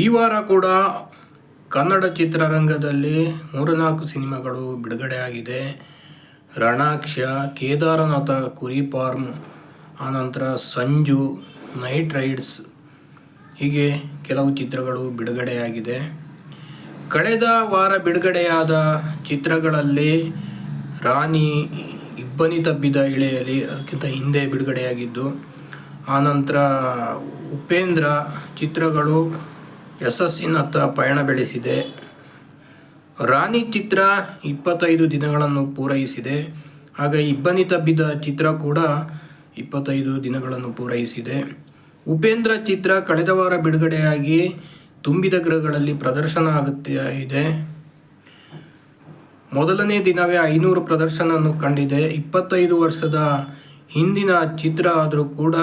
ಈ ವಾರ ಕೂಡ ಕನ್ನಡ ಚಿತ್ರರಂಗದಲ್ಲಿ ಮೂರು ನಾಲ್ಕು ಸಿನಿಮಾಗಳು ಬಿಡುಗಡೆಯಾಗಿದೆ. ರಣಾಕ್ಷ ಕೇದಾರನಾಥ ಕುರಿ ಫಾರ್ಮ್ ಆನಂತರ ಸಂಜು, ನೈಟ್ ರೈಡ್ಸ್ ಹೀಗೆ ಕೆಲವು ಚಿತ್ರಗಳು ಬಿಡುಗಡೆಯಾಗಿದೆ. ಕಳೆದ ವಾರ ಬಿಡುಗಡೆಯಾದ ಚಿತ್ರಗಳಲ್ಲಿ ರಾಣಿ ಇಬ್ಬನಿ ತಬ್ಬಿದ ಇಳೆಯಲ್ಲಿ ಅದಕ್ಕಿಂತ ಹಿಂದೆ ಬಿಡುಗಡೆಯಾಗಿದ್ದು ಆನಂತರ ಉಪೇಂದ್ರ ಚಿತ್ರಗಳು ಯಶಸ್ಸಿನತ್ತ ಪಯಣ ಬೆಳೆಸಿದೆ. ರಾಣಿ ಚಿತ್ರ ಇಪ್ಪತ್ತೈದು ದಿನಗಳನ್ನು ಪೂರೈಸಿದೆ. ಹಾಗೆ ಇಬ್ಬನಿ ತಬ್ಬಿದ ಚಿತ್ರ ಕೂಡ ಇಪ್ಪತ್ತೈದು ದಿನಗಳನ್ನು ಪೂರೈಸಿದೆ. ಉಪೇಂದ್ರ ಚಿತ್ರ ಕಳೆದ ವಾರ ಬಿಡುಗಡೆಯಾಗಿ ತುಂಬಿದ ಗೃಹಗಳಲ್ಲಿ ಪ್ರದರ್ಶನ ಆಗುತ್ತೆ, ಇದೆ. ಮೊದಲನೇ ದಿನವೇ ಐನೂರು ಪ್ರದರ್ಶನವನ್ನು ಕಂಡಿದೆ. ಇಪ್ಪತ್ತೈದು ವರ್ಷದ ಹಿಂದಿನ ಚಿತ್ರ ಆದರೂ ಕೂಡ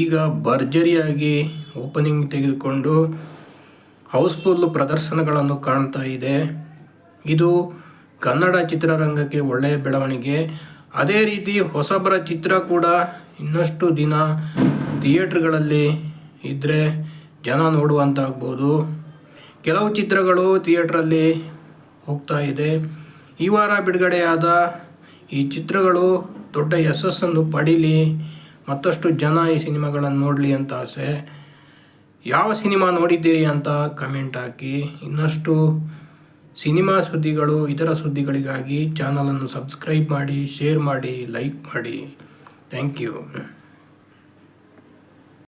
ಈಗ ಭರ್ಜರಿಯಾಗಿ ಓಪನಿಂಗ್ ತೆಗೆದುಕೊಂಡು ಹೌಸ್ಫುಲ್ ಪ್ರದರ್ಶನಗಳನ್ನು ಕಾಣ್ತಾ ಇದೆ. ಇದು ಕನ್ನಡ ಚಿತ್ರರಂಗಕ್ಕೆ ಒಳ್ಳೆಯ ಬೆಳವಣಿಗೆ. ಅದೇ ರೀತಿ ಹೊಸಬರ ಚಿತ್ರ ಕೂಡ ಇನ್ನಷ್ಟು ದಿನ ಥಿಯೇಟ್ರ್ಗಳಲ್ಲಿ ಇದ್ದರೆ ಜನ ನೋಡುವಂತಾಗ್ಬೋದು. ಕೆಲವು ಚಿತ್ರಗಳು ಥಿಯೇಟ್ರಲ್ಲಿ ಹೋಗ್ತಾ ಇದೆ. ಈ ವಾರ ಬಿಡುಗಡೆಯಾದ ಈ ಚಿತ್ರಗಳು ದೊಡ್ಡ ಯಶಸ್ಸನ್ನು ಪಡೀಲಿ. ಮತ್ತಷ್ಟು ಜನ ಈ ಸಿನಿಮಾಗಳನ್ನು ನೋಡಲಿ ಅಂತ ಆಸೆ. ಯಾವ ಸಿನಿಮಾ ನೋಡಿದ್ದೀರಿ ಅಂತ ಕಮೆಂಟ್ ಹಾಕಿ. ಇನ್ನಷ್ಟು ಸಿನಿಮಾ ಸುದ್ದಿಗಳು, ಇತರ ಸುದ್ದಿಗಳಿಗಾಗಿ ಚಾನಲನ್ನು ಸಬ್ಸ್ಕ್ರೈಬ್ ಮಾಡಿ ಶೇರ್ ಮಾಡಿ ಲೈಕ್ ಮಾಡಿ. Thank you